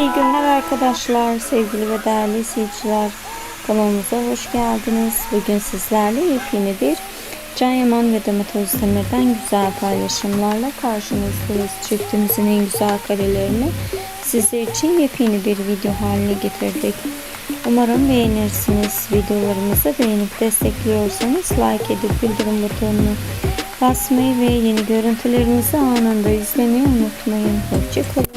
İyi günler arkadaşlar, sevgili ve değerli izleyiciler. Kanalımıza hoş geldiniz. Bugün sizlerle yepyeni bir Can Yaman ve Demet Özdemir'den güzel paylaşımlarla karşınızdayız. Çiftimizin en güzel karelerini sizler için yepyeni bir video haline getirdik. Umarım beğenirsiniz. Videolarımızı beğenip destekliyorsanız like edip bildirim butonunu basmayı ve yeni görüntülerimizi anında izlemeyi unutmayın. Hoşçakalın.